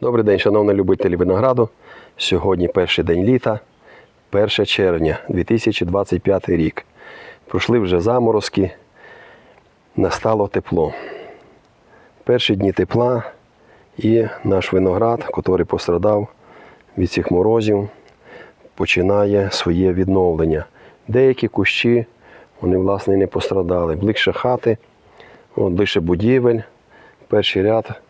Добрий день, шановні любителі винограду. Сьогодні перший день літа, 1 червня 2025 рік. Пройшли вже заморозки, настало тепло. Перші дні тепла і наш виноград, який пострадав від цих морозів, починає своє відновлення. Деякі кущі вони, власне, не пострадали. Ближче хати, ближче будівель, перший ряд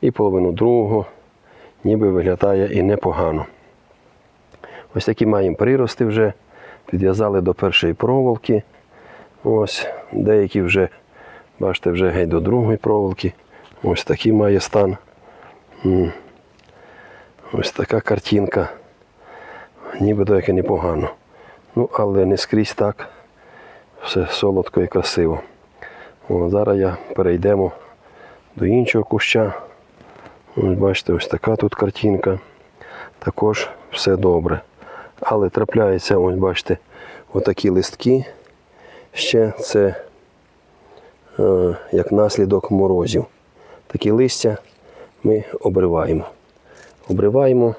і половину другого, ніби виглядає і непогано. Ось такі маємо прирости вже, підв'язали до першої проволоки. Ось, деякі вже, бачите, вже геть до другої проволоки. Ось такий має стан. Ось така картинка. Нібито як і непогано. Ну, але не скрізь так. Все солодко і красиво. О, зараз я перейдемо до іншого куща. Ось бачите, ось така тут картинка. Також все добре. Але трапляються, ось бачите, отакі листки. Ще це е, як наслідок морозів. Такі листя ми обриваємо. Обриваємо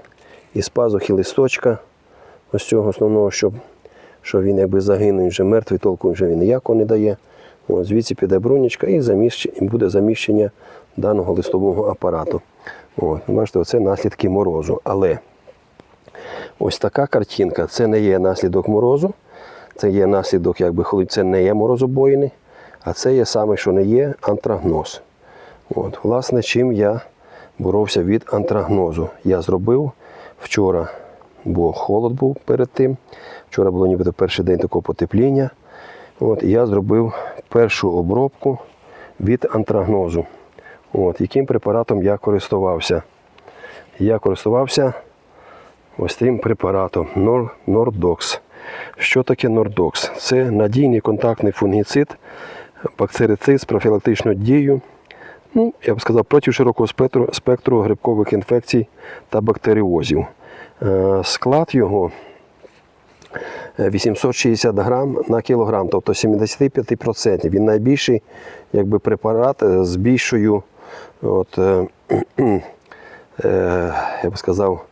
із пазухи листочка, ось цього основного, щоб, що він якби загинув, вже мертвий, толку вже він ніякого не дає. От, звідси піде брунічка і, заміщ... буде заміщення даного листового апарату. От, бачите, оце наслідки морозу. Але ось така картинка це не є наслідок морозу, це є наслідок, якби коли це не є морозобоїни, а це є саме, що не є антрагноз. От, власне, чим я боровся від антрагнозу. Я зробив вчора, бо холод був перед тим. Вчора було нібито перший день такого потепління. От, я зробив першу обробку від антрагнозу. От, яким препаратом я користувався? Я користувався ось цим препаратом Нордокс. Що таке Нордокс? Це надійний контактний фунгіцид, бактерицид з профілактичною дією. Ну, я б сказав, проти широкого спектру, спектру грибкових інфекцій та бактеріозів. Е, Склад його е, 860 грам на кілограм, тобто 75%. Він найбільший якби, препарат е, з більшою, от, е, е, я б сказав,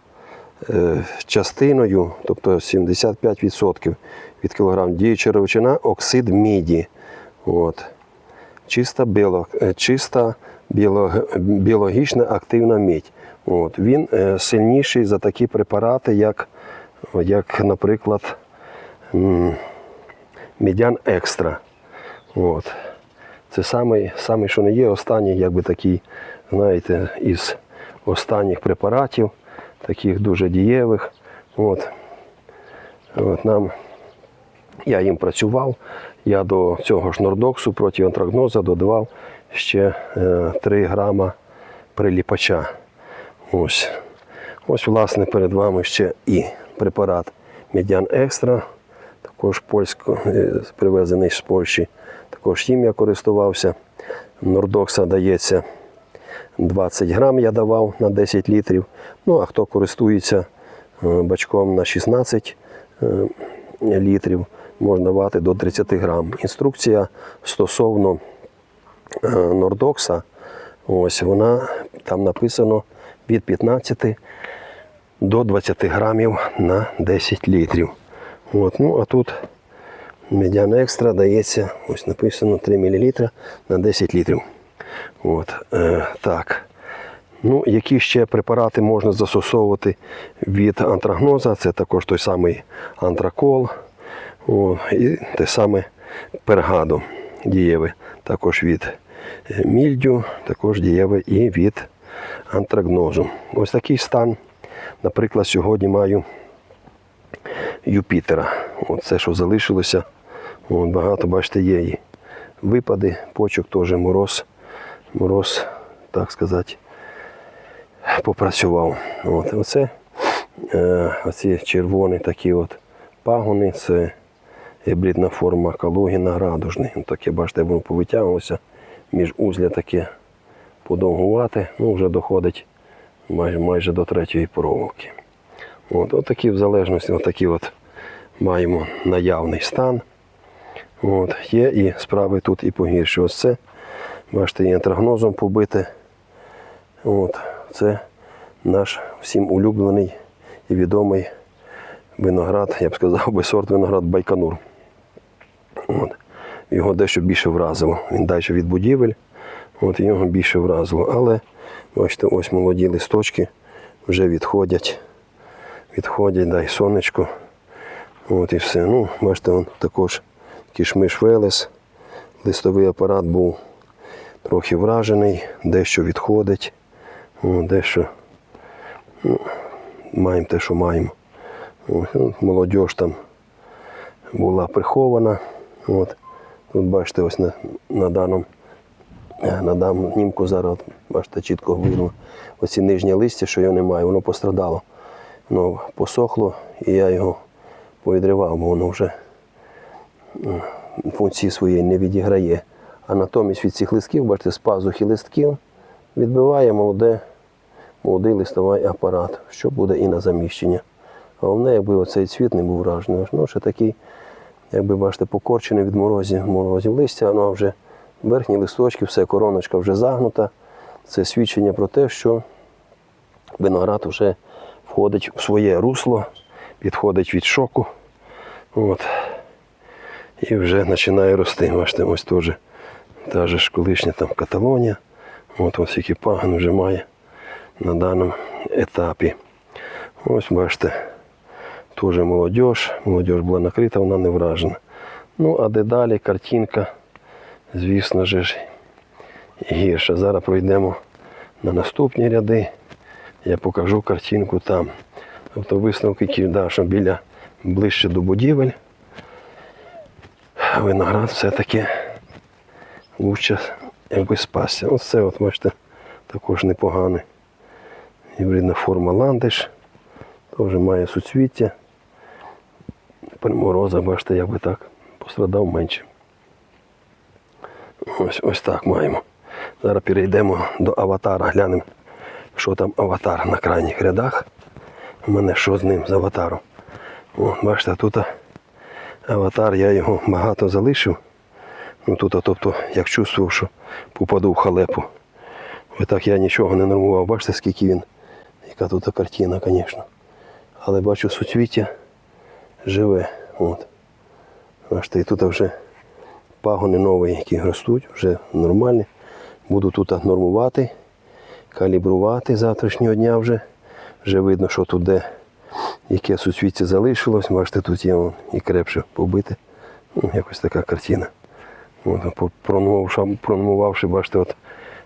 е, частиною, тобто 75% від кілограм діюча речовина оксид міді. От. Чиста, біолог, е, чиста біолог, біологічна активна мідь. От. Він сильніший за такі препарати, як, як наприклад, м, медян екстра. От. Це самий, самий, що не є, останній, якби такий, знаєте, із останніх препаратів, таких дуже дієвих. От. От нам, я їм працював. Я до цього ж нордоксу проти антрагноза додавав ще е, 3 грама приліпача. Ось. Ось, власне, перед вами ще і препарат Медян Екстра, також польсько, е, привезений з Польщі. Також їм я користувався. Нордокса дається 20 грам я давав на 10 літрів. Ну, а хто користується е, бачком на 16 е, літрів, можна давати до 30 грам. Інструкція стосовно е, Нордокса, ось вона там написано від 15 до 20 грамів на 10 літрів. От, ну, а тут медян екстра дається, ось написано 3 мл на 10 літрів. От, е, так. Ну, які ще препарати можна застосовувати від антрагноза? Це також той самий антракол о, і те саме пергадо дієве. Також від е, мільдю, також дієве і від антрагнозу. Ось такий стан. Наприклад, сьогодні маю Юпітера. Це, що залишилося. От, багато, бачите, є і випади, почок теж мороз. Мороз, так сказати, попрацював. От, оце, е, оці червоні такі от пагони, це гібридна форма калугіна радужний. Ну, Таке, бачите, воно повитягувалося, між узля таке подовгувати, ну вже доходить майже, майже до третьої проволоки. От, от такі в залежності, от такі от маємо наявний стан. От, є і справи тут і погірші. Ось це, бачите, і антрагнозом побите. От, це наш всім улюблений і відомий виноград, я б сказав би сорт виноград Байконур. От. Його дещо більше вразило. Він далі від будівель, от його більше вразило. Але бачите, ось молоді листочки вже відходять. Відходять, дай сонечко. От і все. Ну, бачите, он також кішмиш Велес. Листовий апарат був трохи вражений, дещо відходить, дещо ну, маємо те, що маємо. Ну, молодь там була прихована. От. Тут бачите, ось на, на даному е, на даному зараз, бачите, чітко видно. Оці нижні листя, що його немає, воно пострадало. Воно посохло і я його повідривав, бо воно вже функції своєї не відіграє. А натомість від цих листків, бачите, з пазухи листків відбиває молоде, молодий листовий апарат, що буде і на заміщення. Головне, якби оцей цвіт не був вражений. Ну, ще такий, якби бачите, покорчений від морозів, морозів листя, ну вже верхні листочки, все, короночка вже загнута. Це свідчення про те, що виноград вже входить в своє русло, відходить від шоку. От. І вже починає рости. Бачите, ось теж та же ж колишня там Каталонія. От ось який паган вже має на даному етапі. Ось бачите, теж молодь. Молодь була накрита, вона не вражена. Ну, а де далі картинка, звісно ж, гірша. Зараз пройдемо на наступні ряди. Я покажу картинку там. Тобто висновки, які що біля ближче до будівель. Виноград все-таки лучше якби спасся. Ось це, от, бачите, також непоганий. Гібридна форма ландиш. Теж має суцвіття. При морозах, бачите, якби так пострадав менше. Ось, ось так маємо. Зараз перейдемо до аватара, глянемо, що там аватар на крайніх рядах. У мене що з ним з аватаром. О, бачите, тут аватар, я його багато залишив. Ну тут, тобто, як чувствував, що попаду в халепу. Ось так я нічого не нормував. Бачите, скільки він, яка тут картина, звісно. Але бачу, суцвіття живе. От. Бачите, і тут вже пагони нові, які ростуть, вже нормальні. Буду тут нормувати, калібрувати завтрашнього дня вже. Вже видно, що тут де яке суцвіття залишилось. Бачите, тут є вон, і крепше побите. Ну, якось така картина. От, пронумувавши, бачите, от,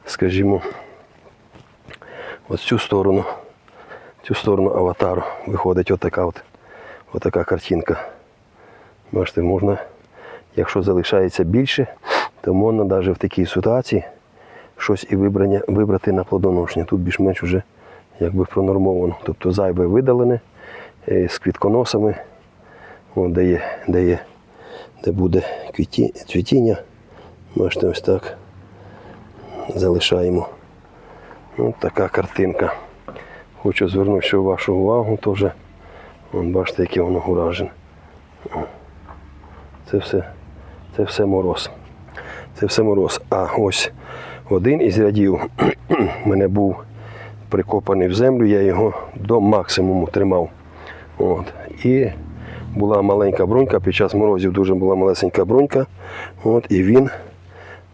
скажімо, от цю сторону, цю сторону аватару виходить отака от, отака картинка. Бачите, можна, якщо залишається більше, то можна навіть в такій ситуації щось і вибрання, вибрати на плодоношення. Тут більш-менш вже якби пронормовано. Тобто зайве видалене з квітконосами, от, де, є, де, є, де буде квіті, цвітіння. Бачите, ось так залишаємо. Ось така картинка. Хочу звернути вашу увагу теж. Вон, бачите, яке воно уражене. Це все, це все мороз. Це все мороз. А ось один із рядів мене був прикопаний в землю, я його до максимуму тримав. От. І була маленька брунька, під час морозів дуже була малесенька брунька. От, і він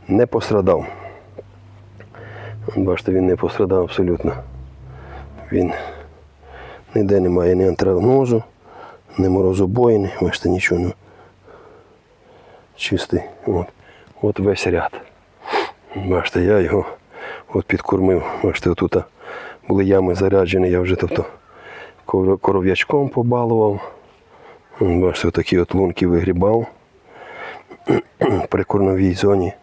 не пострадав. Бачите, він не пострадав абсолютно. Він ніде немає ні антрагнозу, ні морозобоїни, бачите, нічого. не- Чистий. От. От весь ряд. Бачите, я його от підкормив. Бачите, тут були ями заряджені, я вже тобто коров'ячком побалував. Бачите, такі от лунки вигрібав при корновій зоні.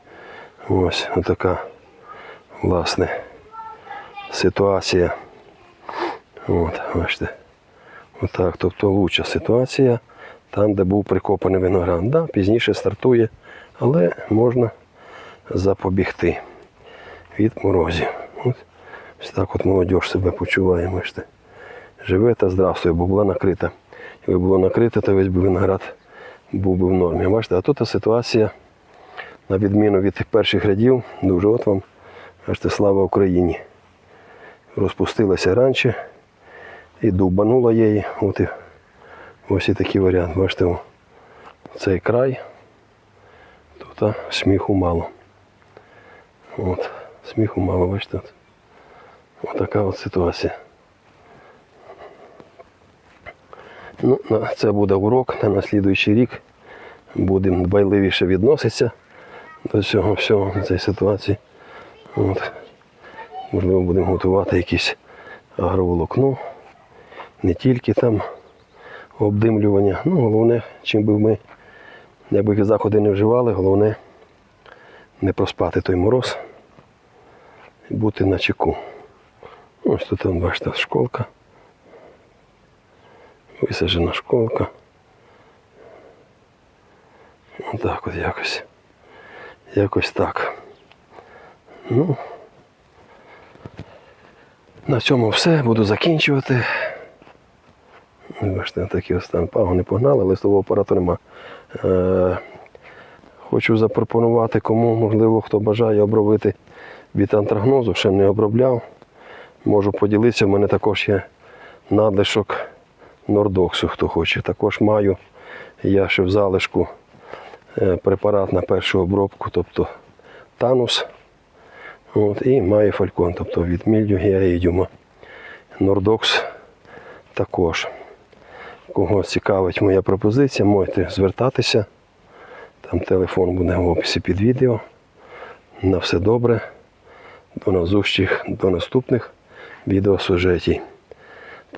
Ось така власне ситуація. От, бачите. Отак, тобто лучша ситуація там, де був прикопаний виноград. Да, пізніше стартує, але можна запобігти від морозів. От, ось так от молодь себе почуває, бачите. Живе та здравствує, бо була накрита. Якби було накрите, то весь би виноград був би в нормі. Бачите, а тут ситуація, на відміну від перших рядів, дуже от вам, бачите, слава Україні. розпустилася раніше і довбанула її. От і, ось і такий варіант. Бачите, цей край. Тут а, сміху мало. От, сміху мало, бачите. От. От ситуація. Ну, це буде урок на наслідуючий рік. Будемо дбайливіше відноситися до цього всього, цієї ситуації. От. Можливо, будемо готувати якісь агроволокно, не тільки там обдимлювання. Ну, головне, чим би ми, якби заходи не вживали, головне не проспати той мороз і бути на чеку. Ось тут, бачите, школка. Висаджена школка. Отак от якось. Якось так. Ну, на цьому все. Буду закінчувати. Бачите, такий ось стан пагони погнали, листового апарату нема. Е, хочу запропонувати кому, можливо, хто бажає обробити від антрагнозу, ще не обробляв. Можу поділитися, в мене також є надлишок нордоксу, хто хоче. Також маю я ще в залишку е, препарат на першу обробку, тобто танус. От, і маю фалькон, тобто від мільдю гіаїдіума. Нордокс також. Кого цікавить моя пропозиція, можете звертатися. Там телефон буде в описі під відео. На все добре. До назустріч, до наступних відеосюжетів.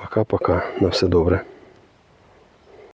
Пока-пока. На все добре.